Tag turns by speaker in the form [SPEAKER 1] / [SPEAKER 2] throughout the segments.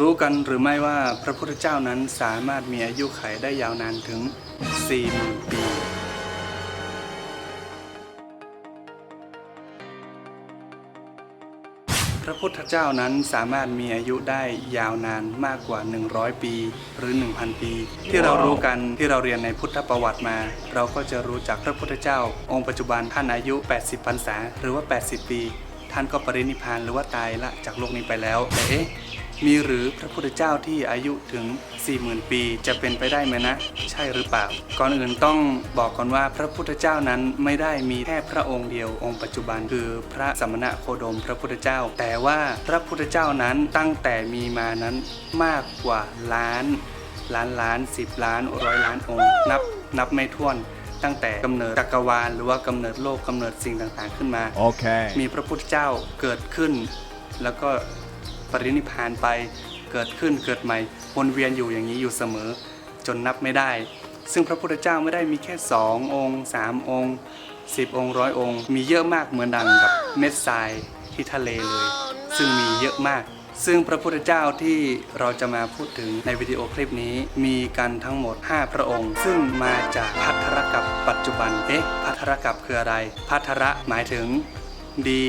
[SPEAKER 1] รู้กันหรือไม่ว่าพระพุทธเจ้านั้นสามารถมีอายุขัยได้ยาวนานถึง 40,000 ปี พระพุทธเจ้านั้นสามารถมีอายุได้ยาวนานมากกว่า 100 ปี หรือ 1,000 ปี ที่เรารู้กันที่เราเรียนในพุทธประวัติมา เราก็จะรู้จักพระพุทธเจ้า องค์ปัจจุบันท่านอายุ 80พรรษาหรือว่า 80 ปี ท่านก็ปรินิพานหรือว่าตายละจากโลกนี้ไปแล้วแต่เอ๊ะ มีหรือพระพุทธเจ้าที่อายุถึง 40,000 ปีจะเป็นไปได้ไหมนะ ใช่หรือเปล่า ก่อนอื่นต้องบอกก่อนว่าพระพุทธเจ้านั้นไม่ได้มีแค่พระองค์เดียวองค์ปัจจุบันคือพระสมณะโคดมพระพุทธเจ้า แต่ว่าพระพุทธเจ้านั้นตั้งแต่มีมานั้นมากกว่าล้านล้านล้านสิบล้านร้อยล้านองค์ นับนับไม่ถ้วนตั้งแต่กำเนิดจักรวาลหรือว่ากำเนิดโลกกำเนิดสิ่งต่างๆขึ้นมา
[SPEAKER 2] Okay.
[SPEAKER 1] มีพระพุทธเจ้าเกิดขึ้น แล้วก็ ปรินิพพานไป เกิดขึ้นเกิดใหม่วนเวียนอยู่อย่างนี้อยู่เสมอ จนนับไม่ได้ ซึ่งพระพุทธเจ้าไม่ได้มีแค่2องค์3องค์10องค์ร้อยองค์ มีเยอะมากเหมือนดังกับเม็ดทรายที่ทะเลเลย ซึ่งมีเยอะมาก ซึ่งพระพุทธเจ้าที่เราจะมาพูดถึงในวิดีโอคลิปนี้ มีกันทั้งหมด 5 พระองค์ ซึ่งมาจากพัทธรกับปัจจุบัน เอ๊ะพัทธรกับคืออะไร พัทธระหมายถึงดี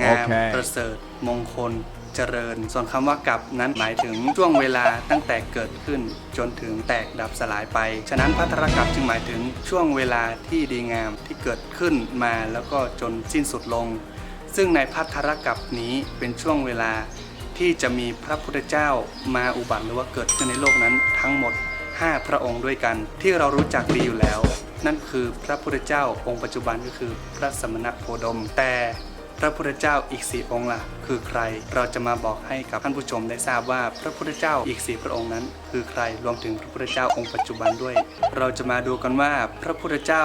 [SPEAKER 1] งาม
[SPEAKER 2] โอเค
[SPEAKER 1] ประเสริฐ มงคล เจริญ ส่วนคำว่ากับนั้นหมายถึงช่วงเวลาตั้งแต่เกิดขึ้น จนถึงแตกดับสลายไป ฉะนั้นพัทรกับจึงหมายถึงช่วงเวลาที่ดีงามที่เกิดขึ้นมาแล้วก็จนสิ้นสุดลง ซึ่งในพัทรกับนี้เป็นช่วงเวลาที่จะมีพระพุทธเจ้ามาอุบัติหรือว่าเกิดขึ้นในโลกนั้นทั้งหมด 5 พระองค์ด้วยกันที่เรารู้จักดีอยู่แล้ว นั่นคือพระพุทธเจ้าองค์ปัจจุบันก็คือพระสมณโคดมแต่ พระพุทธเจ้าอีกสี่องค์ล่ะคือใครเราจะมาบอกให้กับท่านผู้ชมได้ทราบว่าพระพุทธเจ้าอีกสี่พระองค์นั้น คือใครรวมถึงพระพุทธเจ้าองค์ปัจจุบันด้วย เราจะมาดูกันว่าพระพุทธเจ้า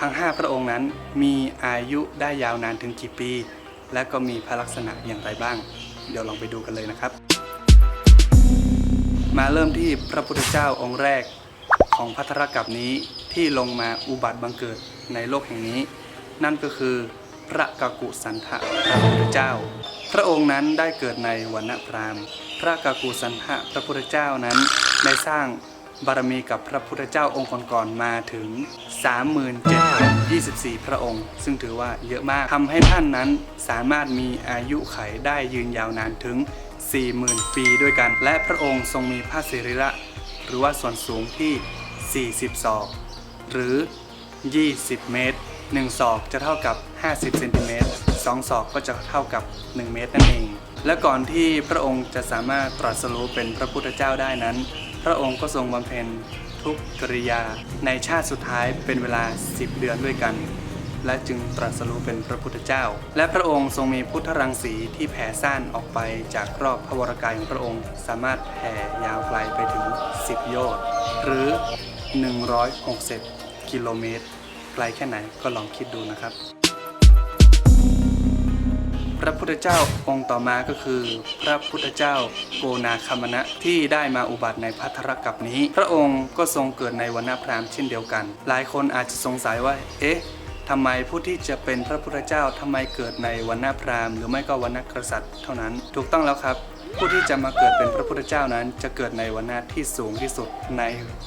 [SPEAKER 1] ทั้ง 5 พระองค์นั้นมีอายุได้ยาวนานถึงกี่ปี และก็มีพระลักษณะอย่างไรบ้าง เดี๋ยวลองไปดูกันเลยนะครับ มาเริ่มที่พระพุทธเจ้าองค์แรกของพัทธรกับนี้ที่ลงมาอุบัติบังเกิดในโลกแห่งนี้ นั่นก็คือ พระกากุสันทะพระพุทธเจ้า พระองค์นั้นได้เกิดในวันณพราหมณ์ พระกากุสันทะพระพุทธเจ้านั้นได้สร้างบารมีกับพระพุทธเจ้าองค์ก่อนๆมาถึง 37,024 พระองค์ ซึ่งถือว่าเยอะมากทำให้ท่านนั้นสามารถมีอายุไขได้ยืนยาวนานถึง 40,000 ปีด้วยกัน และพระองค์ทรงมีพระสิริระ หรือว่าส่วนสูงที่ 40 ศอก หรือ 20 เมตร 1 ศอกจะเท่ากับ 50เซนติเมตร2ศอกก็จะเท่ากับ 1 เมตรนั่นเอง และก่อนที่พระองค์จะสามารถตรัสรู้เป็นพระพุทธเจ้าได้นั้น พระองค์ก็ทรงบำเพ็ญทุกกริยาในชาติสุดท้ายเป็นเวลา 10 เดือนด้วยกัน และจึงตรัสรู้เป็นพระพุทธเจ้า และพระองค์ทรงมีพุทธรังสีที่แผ่ซ่านออกไปจากรอบพระวรกายของพระองค์ สามารถแผ่ยาวไกลไปถึง 10 โยชน์หรือ 160 กิโลเมตร กลแค่ไหนก็ลองคิดดูนะครับ พระพุทธเจ้าองค์ต่อมาก็คือ พระพุทธเจ้าโกนาคามณะที่ได้มาอุบัติในพัทธรกับนี้ พระองค์ก็ทรงเกิดในวันณพราหมณ์เช่นเดียวกัน หลายคนอาจจะสงสัยว่า เอ๊ะทำไมผู้ที่จะเป็นพระพุทธเจ้าทำไมเกิดในวันณพราหมณ์หรือไม่ก็วันณกษัตริย์เท่านั้น ถูกต้องแล้วครับผู้ที่จะมาเกิดเป็นพระพุทธเจ้านั้น จะเกิดในวันณะที่สูงที่สุดใน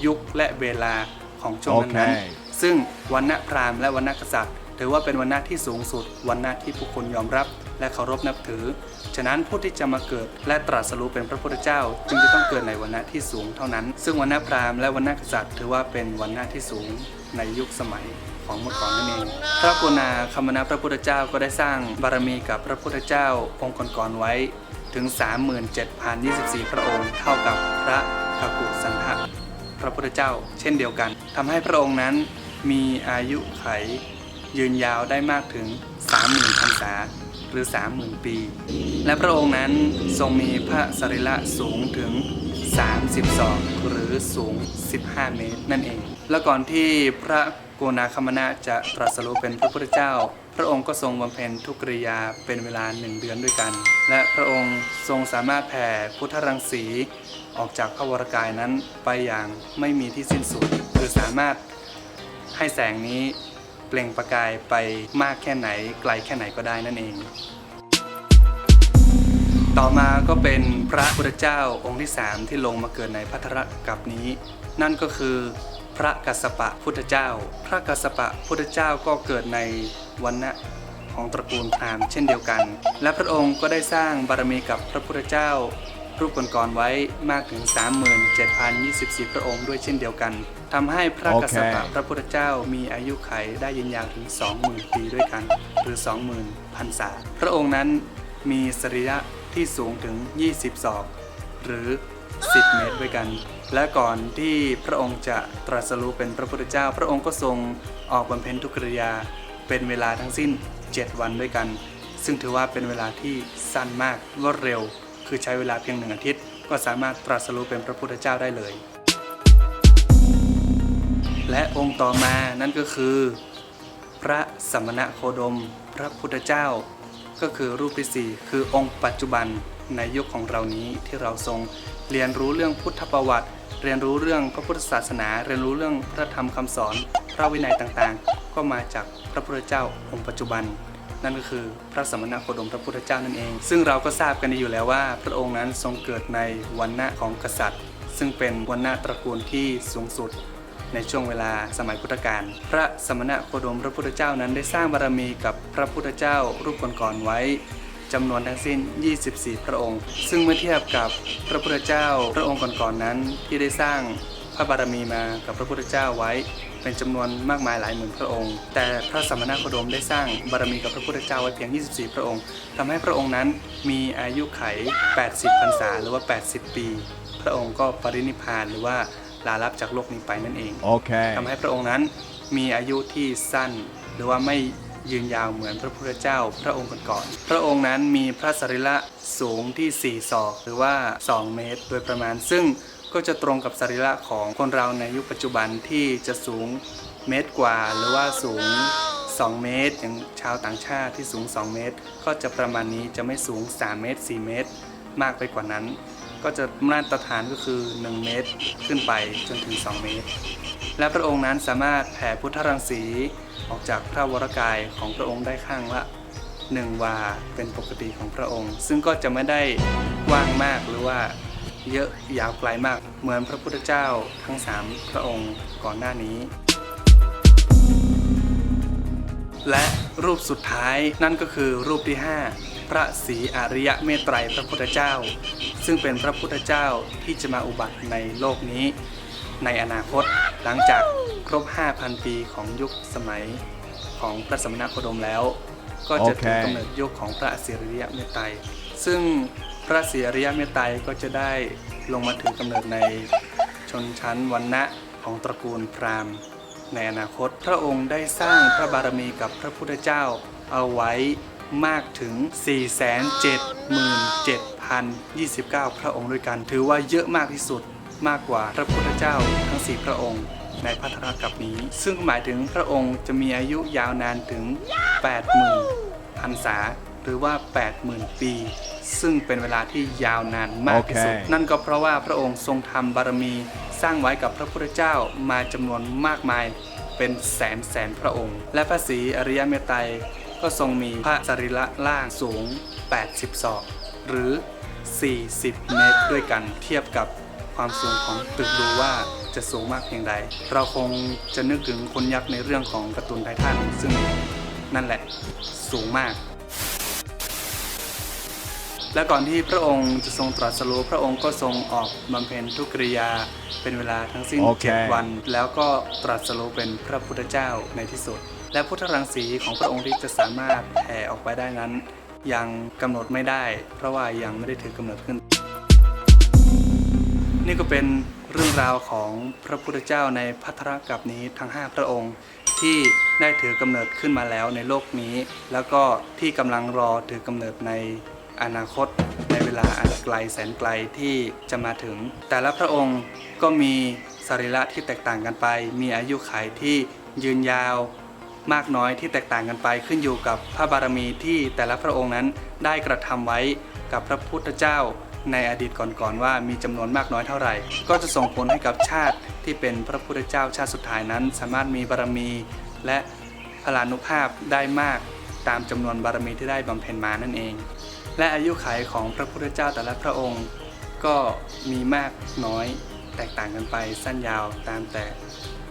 [SPEAKER 1] ยุคและเวลาของช่วงนั้น ซึ่งวันณพราหมณ์และวันณกษัตริย์ ถือว่าเป็นวันณะที่สูงสุด วันณะที่ผู้คนยอมรับ และเคารพนับถือ ฉะนั้นผู้ที่จะมาเกิดและตรัสรู้เป็นพระพุทธเจ้า จึงจะต้องเกิดในวันณะที่สูงเท่านั้น ซึ่งวันณะพราหมณ์และวันณะกษัตริย์ ถือว่าเป็นวันณะที่สูงในยุคสมัยของเมื่อก่อนนั่นเอง พระกุณาคมนะพระพุทธเจ้าก็ได้สร้างบารมีกับพระพุทธเจ้าองค์ก่อนๆไว้ถึง 37,024 พระองค์ เท่ากับพระกกุสันทะพระพุทธเจ้า เช่นเดียวกันทำให้พระองค์นั้น มีอายุไข ยืนยาวได้มากถึง 30,000พรรษาหรือ 30,000 ปี และพระองค์นั้นทรงมีพระสรีระสูงถึง 32 หรือสูง 15 เมตรนั่นเอง และก่อนที่พระโกนาคามนะจะตรัสรู้เป็นพระพุทธเจ้า พระองค์ก็ทรงบำเพ็ญทุกกริยาเป็นเวลาหนึ่งเดือนด้วยกัน และพระองค์ทรงสามารถแผ่พุทธรังสีออกจากพระวรกายนั้นไปอย่างไม่มีที่สิ้นสุด คือสามารถ ให้แสงนี้เปล่งประกายไปมากแค่ไหน ไกลแค่ไหนก็ได้นั่นเอง ต่อมาก็เป็นพระพุทธเจ้าองค์ที่ 3 ที่ลงมาเกิดในพัทธกับนี้ นั่นก็คือพระกัสสปะพุทธเจ้า พระกัสสปะพุทธเจ้าก็เกิดในวันนะของตระกูลพราหมณ์เช่นเดียวกัน และพระองค์ก็ได้สร้างบารมีกับพระพุทธเจ้า รูปก่อนๆไว้มากถึง 37,024 พระองค์ด้วยเช่นเดียวกันทำให้พระกัสสปะ
[SPEAKER 2] โอเค
[SPEAKER 1] พระพุทธเจ้ามีอายุไขได้ยืนยาวถึง 20,000 ปีด้วยกัน หรือ 20,000พรรษา พระองค์นั้นมีสรีระที่สูงถึง 20 ศอก หรือ 10 เมตรด้วยกัน และก่อนที่พระองค์จะตรัสรู้เป็นพระพุทธเจ้า พระองค์ก็ทรงออกบำเพ็ญทุกขกิริยาเป็นเวลาทั้งสิ้น 7 วันด้วยกัน ซึ่งถือว่าเป็นเวลาที่สั้นมากรวดเร็ว คือใช้เวลาเพียงหนึ่งอาทิตย์ ก็สามารถตรัสรู้เป็นพระพุทธเจ้าได้เลย และองค์ต่อมานั่นก็คือ พระสมณะโคดม พระพุทธเจ้า ก็คือรูปที่สี่คือองค์ปัจจุบันในยุคของเรานี้ที่เราทรงเรียนรู้เรื่องพุทธประวัติ เรียนรู้เรื่องพระพุทธศาสนา เรียนรู้เรื่องพระธรรมคำสอน พระวินัยต่างๆ ก็มาจากพระพุทธเจ้าองค์ปัจจุบัน นั่นก็คือพระสมณโคดมพระพุทธเจ้านั่นเอง ซึ่งเราก็ทราบกันดีอยู่แล้วว่า พระองค์นั้นทรงเกิดในวันณะของกษัตริย์ ซึ่งเป็นวันณะตระกูลที่สูงสุดในช่วงเวลาสมัยพุทธกาล พระสมณะโคดมพระพุทธเจ้านั้นได้สร้างบารมีกับพระพุทธเจ้ารูปก่อนๆไว้จำนวนทั้งสิ้น 24 พระองค์ ซึ่งเมื่อเทียบกับพระพุทธเจ้า พระองค์ก่อนๆนั้นที่ได้สร้างพระบารมีมากับพระพุทธเจ้าไว้ เป็นจำนวนมากมายหลายหมื่นพระองค์ แต่พระสมณโคดมได้สร้างบารมีกับพระพุทธเจ้าไว้เพียง 24 พระองค์ทำให้พระองค์นั้นมีอายุไข 80 พรรษาหรือว่า 80 ปี พระองค์ก็ปรินิพพานหรือว่าลาลับจากโลกนี้ไปนั่นเอง
[SPEAKER 2] Okay.
[SPEAKER 1] ทำให้พระองค์นั้นมีอายุที่สั้น หรือว่าไม่ยืนยาวเหมือนพระพุทธเจ้า พระองค์ก่อนๆพระองค์นั้นมีพระสรีระสูงที่ 4 ศอก หรือว่า 2 เมตร โดยประมาณซึ่ง ก็จะตรงกับสรีระของคนเราในยุคปัจจุบันที่จะสูงเมตรกว่า หรือว่าสูง 2 เมตร อย่างชาวต่างชาติที่สูง 2 เมตร ก็จะประมาณนี้จะไม่สูง 3 เมตร 4 เมตร มากไปกว่านั้น ก็จะมาตรฐานก็คือ 1 เมตรขึ้นไปจนถึง 2 เมตร และพระองค์นั้นสามารถแผ่พุทธรังสีออกจากพระวรกายของพระองค์ได้ข้างละหนึ่งวาเป็นปกติของพระองค์ ซึ่งก็จะไม่ได้กว้างมากหรือว่า เยอะยาวไกลมาก เหมือนพระพุทธเจ้าทั้งสามพระองค์ก่อนหน้านี้ และรูปสุดท้ายนั่นก็คือรูปที่ 5 พระศรีอริยเมตไตรพระพุทธเจ้า ซึ่งเป็นพระพุทธเจ้าที่จะมาอุบัติในโลกนี้ ในอนาคตหลังจากครบ 5,000 ปีของยุคสมัยของพระสมณโคดมแล้ว ก็จะถึง
[SPEAKER 2] โอเค
[SPEAKER 1] กำเนิดยุคของพระศรีอริยเมตไตรซึ่งพ ระศรีอริยเมตไตรก็จะได้ลงมาถึงกำเนิดในชนชั้นวันณะของตระกูลพราหมณ์ ในอนาคตพระองค์ได้สร้างพระบารมีกับพระพุทธเจ้าเอาไว้มากถึง 477,029 พระองค์ด้วยกัน ถือว่าเยอะมากที่สุดมากกว่าพระพุทธเจ้าทั้ง 4 พระองค์ในพัทธกับนี้ ซึ่งหมายถึงพระองค์จะมีอายุยาวนานถึง 80,000พรรษา หรือว่า 80,000 ปี ซึ่งเป็นเวลาที่ยาวนานมากที่สุด
[SPEAKER 2] โอเค
[SPEAKER 1] นั่นก็เพราะว่าพระองค์ทรงทำบารมีสร้างไว้กับพระพุทธเจ้ามาจำนวนมากมายเป็นแสนแสนพระองค์ และพระศรีอริยเมตไตรก็ทรงมีพระสรีระล่างสูง 80ศอกหรือ 40 เมตรด้วยกันเทียบกับความสูงของตึกดูว่าจะสูงมากเพียงใด เราคงจะนึกถึงคนยักษ์ในเรื่องของการ์ตูนไททันซึ่งนั่นแหละสูงมาก และก่อนที่พระองค์จะทรงตรัสรู้พระองค์ก็ทรงออกบำเพ็ญทุกกิริยาเป็นเวลาทั้งสิ้น
[SPEAKER 2] โอเค
[SPEAKER 1] เจ็ดวัน แล้วก็ตรัสรู้เป็นพระพุทธเจ้าในที่สุด และพุทธรังสีของพระองค์ที่จะสามารถแผ่ออกไปได้นั้น ยังกำหนดไม่ได้ เพราะว่ายังไม่ได้ถือกำเนิดขึ้น นี่ก็เป็นเรื่องราวของพระพุทธเจ้าในพัทธกับนี้ทั้ง 5 พระองค์ที่ได้ถือกำเนิดขึ้นมาแล้วในโลกนี้ แล้วก็ที่กำลังรอถือกำเนิดใน อนาคตในเวลาอันไกลแสนไกลที่จะมาถึง แต่ละพระองค์ก็มีสรีระที่แตกต่างกันไป มีอายุขัยที่ยืนยาวมากน้อยที่แตกต่างกันไปขึ้นอยู่กับพระบารมีที่แต่ละพระองค์นั้นได้กระทำไว้กับพระพุทธเจ้าในอดีตก่อนๆว่ามีจำนวนมากน้อยเท่าไหร่ ก็จะส่งผลให้กับชาติที่เป็นพระพุทธเจ้าชาติสุดท้ายนั้น สามารถมีบารมีและพลานุภาพได้มากตามจำนวนบารมีที่ได้บำเพ็ญมานั่นเอง และอายุขัยของพระพุทธเจ้าแต่ละพระองค์ ก็มีมากน้อยแตกต่างกันไปสั้นยาวตามแต่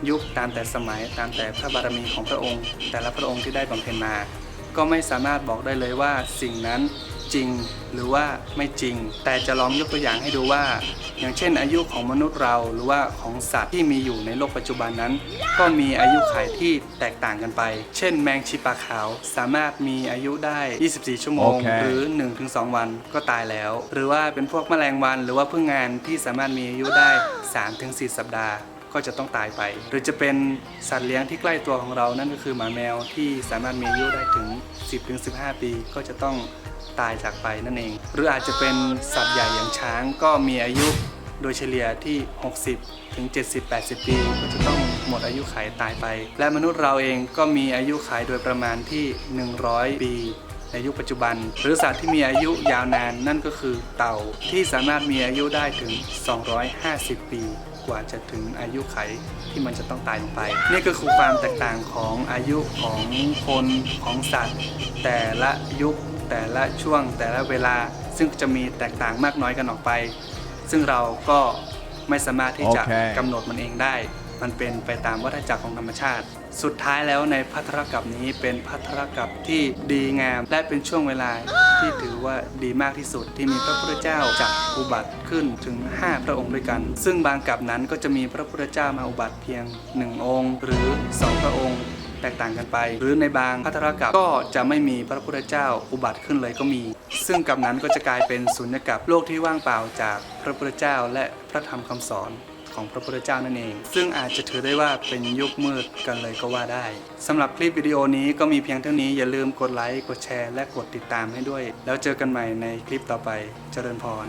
[SPEAKER 1] ยุคตามแต่สมัยตามแต่พระบารมีของพระองค์ แต่ละพระองค์ที่ได้บำเพ็ญมา ก็ไม่สามารถบอกได้เลยว่าสิ่งนั้น จริงหรือว่าไม่จริง แต่จะลองยกตัวอย่างให้ดูว่า อย่างเช่น อายุของมนุษย์เราหรือว่าของสัตว์ที่มีอยู่ในโลกปัจจุบันนั้น ก็มีอายุขัยที่แตกต่างกันไป เช่น แมงชีปลาขาวสามารถมีอายุได้ 24 ชั่วโมง
[SPEAKER 2] โอเค
[SPEAKER 1] หรือ 1-2 วันก็ตายแล้ว หรือว่าเป็นพวกแมลงวัน หรือว่าพึ่งงานที่สามารถมีอายุได้ 3-4 สัปดาห์ ก็จะต้องตายไป หรือจะเป็นสัตว์เลี้ยงที่ใกล้ตัวของเรานั่นก็คือหมาแมวที่สามารถมีอายุได้ถึง 10-15 ปี ก็จะต้องตายจากไปนั่นเอง หรืออาจจะเป็นสัตว์ใหญ่อย่างช้างก็มีอายุโดยเฉลี่ยที่ 60 ถึง 70-80 ปี ก็จะต้องหมดอายุขัยตายไป และมนุษย์เราเองก็มีอายุขัยโดยประมาณที่ 100 ปีในยุคปัจจุบัน หรือสัตว์ที่มีอายุยาวนานนั่นก็คือเต่าที่สามารถมีอายุได้ถึง 250 ปี ว่าจะถึงอายุไขที่มันจะต้องตายลงไป นี่ก็คือความแตกต่างของอายุของคนของสัตว์ แต่ละยุคแต่ละช่วงแต่ละเวลาซึ่งจะมีแตกต่างมากน้อยกันออกไป ซึ่งเราก็ไม่สามารถที่จะ
[SPEAKER 2] โอเค
[SPEAKER 1] กำหนดมันเองได้ มันเป็นไปตามวัฏจักรของธรรมชาติ สุดท้ายแล้วในพัทรกับนี้เป็นพัทรกับที่ดีงาม และเป็นช่วงเวลาที่ถือว่าดีมากที่สุดที่มีพระพุทธเจ้าจักอุบัติขึ้นถึง 5 พระองค์ด้วยกัน ซึ่งบางกับนั้นก็จะมีพระพุทธเจ้ามาอุบัติเพียง 1 องค์ หรือ 2 พระองค์แตกต่างกันไป หรือในบางพัทรกับก็จะไม่มีพระพุทธเจ้าอุบัติขึ้นเลยก็มี ซึ่งกับนั้นก็จะกลายเป็นสุญญกับโลกที่ว่างเปล่าจากพระพุทธเจ้าและพระธรรมคำสอน ของพระพุทธเจ้านั่นเอง ซึ่งอาจจะถือได้ว่าเป็นยุคมืดกันเลยก็ว่าได้สำหรับคลิปวิดีโอนี้ก็มีเพียงเท่านี้อย่าลืมกดไลค์กดแชร์และกดติดตามให้ด้วย แล้วเจอกันใหม่ในคลิปต่อไปเจริญพร